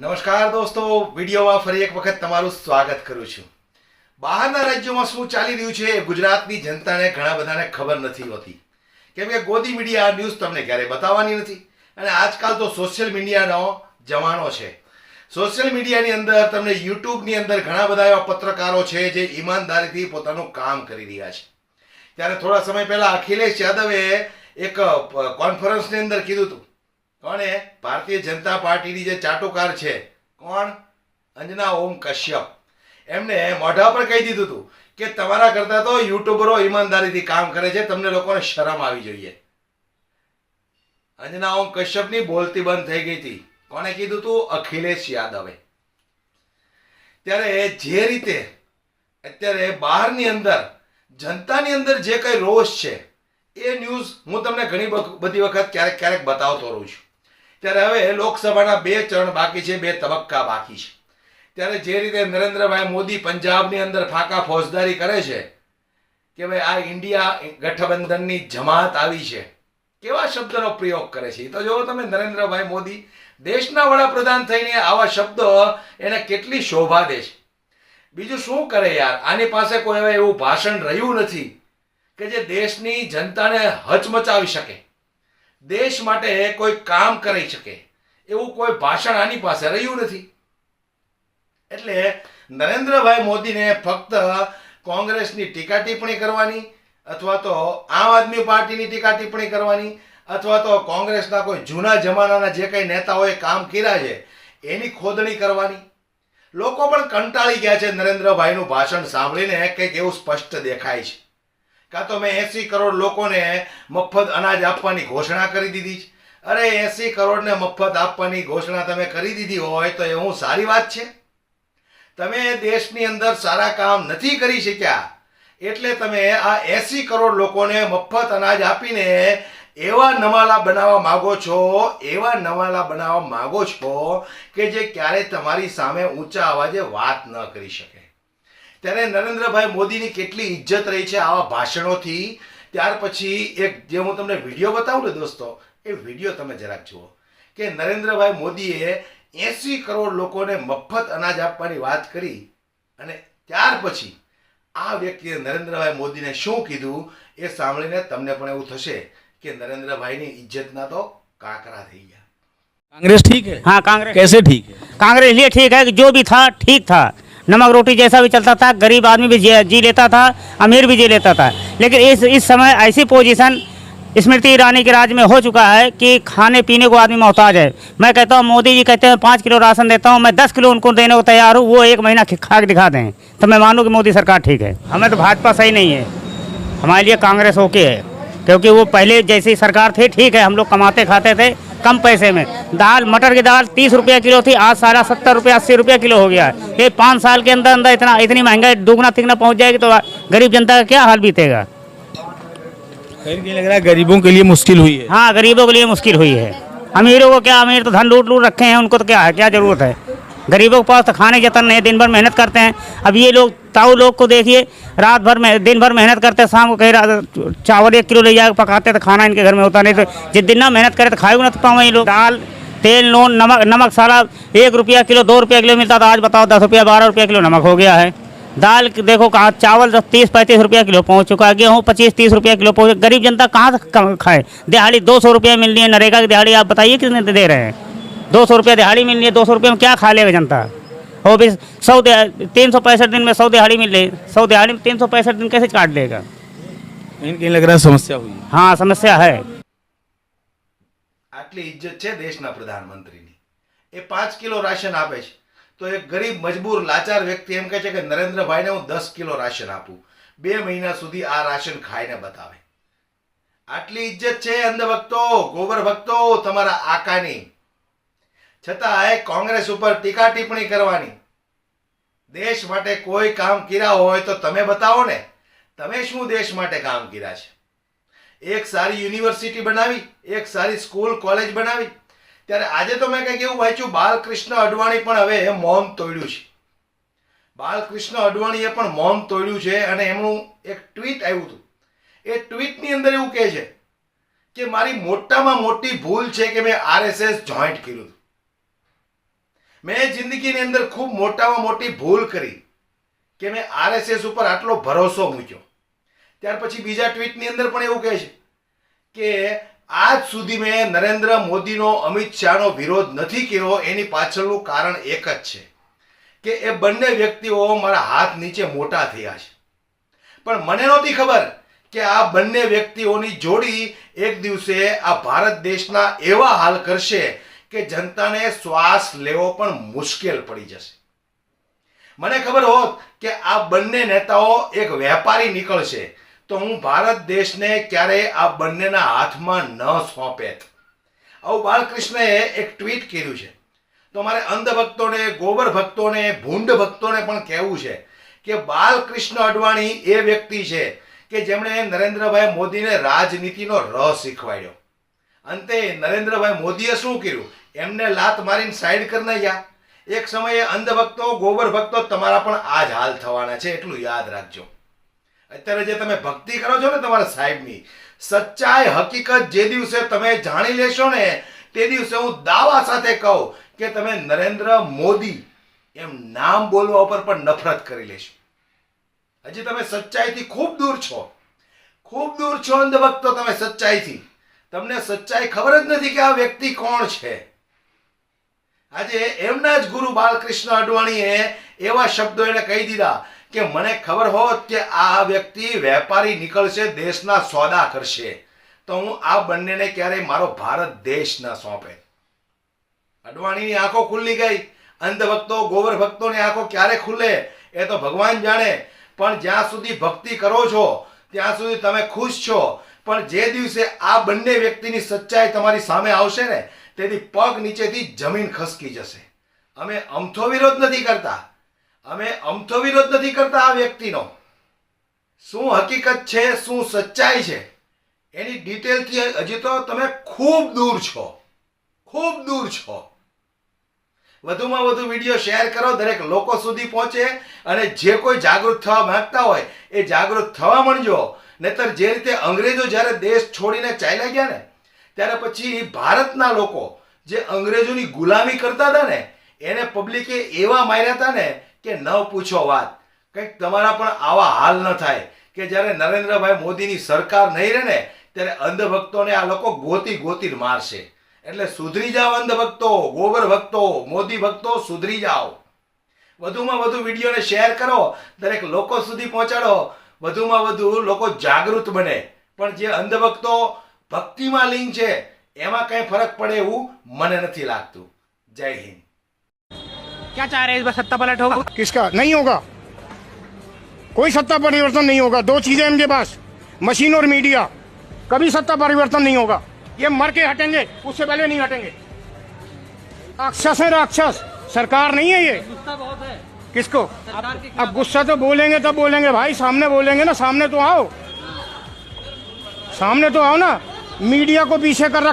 નમસ્કાર દોસ્તો, વિડીયોમાં ફરી એક વખત તમારું સ્વાગત કરું છું. બહારના રાજ્યોમાં શું ચાલી રહ્યું છે ગુજરાતની જનતાને ઘણા બધાને ખબર નથી હોતી. કેમ કે ગોદી મીડિયા ન્યૂઝ તમને ક્યારેય બતાવવાની નથી. અને આજકાલ તો સોશિયલ મીડિયાનો જમાનો છે. સોશિયલ મીડિયાની અંદર તમને યુટ્યુબની અંદર ઘણા બધા એવા પત્રકારો છે જે ઈમાનદારીથી પોતાનું કામ કરી રહ્યા છે. ત્યારે થોડા સમય પહેલા અખિલેશ યાદવે એક કોન્ફરન્સની અંદર કીધું હતું. કોણે? ભારતીય જનતા પાર્ટીની જે ચાટુકાર છે. કોણ? અંજના ઓમ કશ્યપ. એમને મોઢા પર કહી દીધું હતું કે તમારા કરતાં તો યુટ્યુબરો ઈમાનદારીથી કામ કરે છે, તમને લોકોને શરમ આવી જોઈએ. અંજના ઓમ કશ્યપની બોલતી બંધ થઈ ગઈ હતી. કોણે કીધું હતું અખિલેશ યાદવે. ત્યારે જે રીતે અત્યારે બહારની અંદર, જનતાની અંદર જે કંઈ રોષ છે, એ ન્યૂઝ હું તમને ઘણી બધી વખત ક્યારેક ક્યારેક બતાવતો રહું છું. ત્યારે હવે લોકસભાના બે ચરણ બાકી છે, બે તબક્કા બાકી છે. ત્યારે જે રીતે નરેન્દ્રભાઈ મોદી પંજાબની અંદર ફાંકા ફોજદારી કરે છે કે ભાઈ આ ઇન્ડિયા ગઠબંધનની જમાત આવી છે, કેવા શબ્દનો પ્રયોગ કરે છે? એ તો જુઓ તમે નરેન્દ્રભાઈ મોદી, દેશના વડાપ્રધાન થઈને આવા શબ્દો એને કેટલી શોભા દે છે. બીજું શું કરે યાર? આની પાસે કોઈ હવે એવું ભાષણ રહ્યું નથી કે જે દેશની જનતાને હચમચાવી શકે. દેશ માટે કોઈ કામ કરી શકે, એવું કોઈ ભાષણ આની પાસે રહ્યું નથી. એટલે નરેન્દ્રભાઈ મોદીને ફક્ત કોંગ્રેસની ટીકા ટિપ્પણી કરવાની, અથવા તો આમ આદમી પાર્ટીની ટીકા ટિપ્પણી કરવાની, અથવા તો કોંગ્રેસના કોઈ જૂના જમાનાના જે કંઈ નેતાઓએ કામ કર્યા છે, એની ખોદણી કરવાની. લોકો પણ કંટાળી ગયા છે નરેન્દ્રભાઈનું ભાષણ સાંભળીને કંઈક એવું સ્પષ્ટ દેખાય છે. કાં તો મેં એસી કરોડ લોકોને મફત અનાજ આપવાની ઘોષણા કરી દીધી છે? અરે, એસી કરોડને મફત આપવાની ઘોષણા તમે કરી દીધી હોય તો એ હું સારી વાત છે? તમે દેશની અંદર સારા કામ નથી કરી શક્યા. એટલે તમે આ એસી કરોડ લોકોને મફત અનાજ આપીને એવા નવાલા બનાવવા માગો છો, એવા નવાલા બનાવવા માગો છો કે જે ક્યારે તમારી સામે ઊંચા અવાજે વાત ન કરી શકે. ત્યારે નરેન્દ્રભાઈ મોદીની કેટલી ઇજ્જત રહી છે આવા ભાષણોથી ત્યાર પછી એક જે હું તમને વિડીયો બતાવું ને દોસ્તો એ વિડીયો તમે જરાક જુઓ કે નરેન્દ્રભાઈ મોદીએ એસી કરોડ લોકોને મફત અનાજ આપવાની વાત કરી અને ત્યાર પછી આ વ્યક્તિએ નરેન્દ્રભાઈ મોદીને શું કીધું એ સાંભળીને તમને પણ એવું થશે કે નરેન્દ્રભાઈની ઇજ્જતના તો કાકરા થઈ ગયા कांग्रेस ठीक है हाँ कांग्रेस कैसे ठीक है कांग्रेस लिए ठीक है कि जो भी था ठीक था नमक रोटी जैसा भी चलता था गरीब आदमी भी जी, लेता था अमीर भी जी लेता था। लेकिन इस इस समय ऐसी पोजीशन स्मृति ईरानी के राज में हो चुका है कि खाने पीने को आदमी मोहताज है। मैं कहता हूँ मोदी जी कहते हैं पाँच किलो राशन देता हूँ मैं दस किलो उनको देने को तैयार हूँ वो एक महीना खि- दिखा दें। तो मैं मानूँ कि मोदी सरकार ठीक है। हमें तो भाजपा सही नहीं है। हमारे लिए कांग्रेस ओके है। क्योंकि वो पहले जैसी सरकार थी ठीक है हम लोग कमाते खाते थे कम पैसे में। दाल मटर की दाल तीस रुपये किलो थी आज सारा सत्तर रुपये अस्सी रुपये किलो हो गया है। ये पाँच साल के अंदर अंदर इतना इतनी महँगाई दुगना तिगना पहुँच जाएगी तो गरीब जनता का क्या हाल बीतेगा? लग रहा है गरीबों के लिए मुश्किल हुई है। हाँ गरीबों के लिए मुश्किल हुई है। अमीरों को क्या अमीर तो धन लूट लूट रखे हैं उनको तो क्या है क्या ज़रूरत है? गरीबों के पास तो खाने जतन नहीं दिन भर मेहनत करते हैं। अब ये लोग, ताऊ लोग को देखिए रात भर में दिन भर मेहनत करते हैं, शाम को कहीं चावल एक किलो ले जाकर पकाते तो खाना इनके घर में होता नहीं तो जिस दिन ना मेहनत करे तो खाए ना तो पाओ ये लोग। दाल, तेल, नून, नमक नमक सारा, एक रुपया किलो, दो रुपया किलो मिलता था, आज बताओ, दस रुपया, बारह रुपया किलो नमक हो गया है। दाल देखो कहाँ चावल तो तीस पैंतीस रुपया किलो पहुँच चुका है, गेहूँ पच्चीस तीस रुपया किलो पहुँच गरीब जनता कहाँ से खाए? दिहाड़ी दो सौ रुपया मिल रही है, नरेगा की दिहाड़ी, आप बताइए कितने दे रहे हैं? दो सौ रुपया दिहाड़ी मिल रही है दो सौ रुपये में क्या खा लेगा जनता वो भी सौ तीन सौ पैंसठ दिन में सौ दिहाड़ी मिल रही सौ दिहाड़ी में तीन सौ पैंसठ दिन कैसे काट लेगा कहीं कहीं लग रहा है समस्या हुई है हाँ समस्या है આટલી ઇજ્જત છે દેશના પ્રધાનમંત્રીની એ પાંચ કિલો રાશન આપે છે તો એક ગરીબ મજબૂર લાચાર વ્યક્તિ એમ કહે છે કે નરેન્દ્રભાઈને હું દસ કિલો રાશન આપું બે મહિના સુધી આ રાશન ખાઈને બતાવે આટલી ઇજ્જત છે અંધભક્તો ગોબર ભક્તો તમારા આકાની છતાંય કોંગ્રેસ ઉપર ટીકા ટિપ્પણી કરવાની. દેશ માટે કોઈ કામ કર્યા હોય તો તમે બતાવો ને. તમે શું દેશ માટે કામ કર્યા છે? એક સારી યુનિવર્સિટી બનાવી, એક સારી સ્કૂલ, કોલેજ બનાવી. ત્યારે આજે તો મેં કંઈક એવું વાંચ્યું, બાલકૃષ્ણ અડવાણી પણ હવે મૌન તોડ્યું છે. બાલકૃષ્ણ અડવાણીએ પણ મૌન તોડ્યું છે અને એમનું એક ટ્વીટ આવ્યું હતું. એ ટ્વીટની અંદર એવું કહે છે કે, મારી મોટામાં મોટી ભૂલ છે કે મેં આરએસએસ જોઈન્ટ કર્યું હતું. મેં જિંદગીની અંદર ખૂબ મોટામાં મોટી ભૂલ કરી કે મેં આરએસએસ ઉપર આટલો ભરોસો મૂક્યો. ત્યાર પછી બીજા ટ્વીટની અંદર પણ એવું કહે છે કે આજ સુધી મેં નરેન્દ્ર મોદીનો, અમિત શાહનો વિરોધ નથી કર્યો, એની પાછળનું કારણ એક જ છે કે એ બંને વ્યક્તિઓ મારા હાથ નીચે મોટા થયા છે. પણ મને નહોતી ખબર કે આ બંને વ્યક્તિઓની જોડી એક દિવસે આ ભારત દેશના એવા હાલ કરશે કે જનતાને શ્વાસ લેવો પણ મુશ્કેલ પડી જશે. મને ખબર હોત કે આ બંને નેતાઓ એક વેપારી નીકળશે, તો હું ભારત દેશને ક્યારેય આ બંનેના હાથમાં ન સોંપેત. આવું બાલકૃષ્ણએ એક ટ્વીટ કર્યું છે. તો મારે અંધભક્તોને, ગોબર ભક્તોને, ભૂંડ ભક્તોને પણ કહેવું છે કે બાલકૃષ્ણ અડવાણી એ વ્યક્તિ છે કે જેમણે નરેન્દ્રભાઈ મોદીને રાજનીતિનો રસ શીખવાડ્યો. અંતે નરેન્દ્રભાઈ મોદીએ શું કર્યું? એમને લાત મારીને સાઈડ કરી નાખ્યા. એક સમયે અંધભક્તો ગોબર ભક્તો તમારા પણ આ જ હાલ થવાના છે એટલું યાદ રાખજો. અત્યારે જે તમે ભક્તિ કરો છો ને તમારા સાહેબની, સચ્ચાઈ હકીકત જે દિવસે તમે જાણી લેશો ને, તે દિવસે હું દાવા સાથે કહું કે તમે નરેન્દ્ર મોદી એમ નામ બોલવા ઉપર પણ નફરત કરી લેશો. હજી તમે સચ્ચાઈથી ખૂબ દૂર છો. ખૂબ દૂર છો અંધભક્તો તમે સચ્ચાઈથી. તમને સચ્ચાઈ ખબર જ નથી કે આ વ્યક્તિ કોણ છે. આજે એમના જ ગુરુ બાલકૃષ્ણ અડવાણીએ એવા શબ્દો એને કહી દીધા કે મને ખબર હોત કે આ વ્યક્તિ વેપારી નીકળશે, દેશના સોદા કરશે. તો હું આ બંનેને ક્યારેય મારો ભારત દેશ ન સોંપે. અડવાણીની આંખો ખુલ્લી ગઈ. અંધભક્તો ગોવર ભક્તોની આંખો ક્યારે ખુલે એ તો ભગવાન જાણે. પણ જ્યાં સુધી ભક્તિ કરો છો, ત્યાં સુધી તમે ખુશ છો. પણ જે દિવસે આ બંને વ્યક્તિની સચ્ચાઈ તમારી સામે આવશે ને તેથી પગ નીચેથી જમીન ખસકી જશે. અમે અમથો વિરોધ નથી કરતા. અમે અમથો વિરોધ નથી કરતા આ વ્યક્તિનો. શું હકીકત છે, શું સચ્ચાઈ છે? એની ડિટેલથી હજી તો તમે ખૂબ દૂર છો. ખૂબ દૂર છો. વધુમાં વધુ વીડિયો શેર કરો, દરેક લોકો સુધી પહોંચે અને જે કોઈ જાગૃત થવા માંગતા હોય એ જાગૃત થવા માંડજો. નહીતર જે રીતે અંગ્રેજો જ્યારે દેશ છોડીને ચાલ્યા ગયા ને ત્યારે પછી ભારતના લોકો જે અંગ્રેજોની ગુલામી કરતા હતા ને, એને પબ્લિકે એવા માર્યા હતા ને કે ન પૂછો વાત. કંઈક તમારા પણ આવા હાલ ન થાય કે જ્યારે નરેન્દ્રભાઈ મોદીની સરકાર નહીં રહે ને, ત્યારે અંધભક્તોને આ લોકો ગોતી ગોતી મારશે. એટલે સુધરી જાઓ અંધભક્તો, ગોબર ભક્તો, મોદી ભક્તો, સુધરી જાઓ. વધુમાં વધુ વિડીયોને શેર કરો, દરેક લોકો સુધી પહોંચાડો. વધુમાં વધુ લોકો જાગૃત બને. પણ જે અંધભક્તો ભક્તિમાં લીન છે એમાં કંઈ ફરક પડે એવું મને નથી લાગતું જય હિન્દ क्या चाह रहे हैं इस बार सत्ता पलट होगा किसका नहीं होगा कोई सत्ता परिवर्तन नहीं होगा दो चीजें हैं इनके पास मशीन और मीडिया कभी सत्ता परिवर्तन नहीं होगा ये मर के हटेंगे उससे पहले नहीं हटेंगे राक्षस है राक्षस सरकार नहीं है ये किसको अब गुस्सा तो बोलेंगे तब बोलेंगे भाई सामने बोलेंगे ना सामने तो आओ सामने तो आओ ना मीडिया को पीछे कर रखा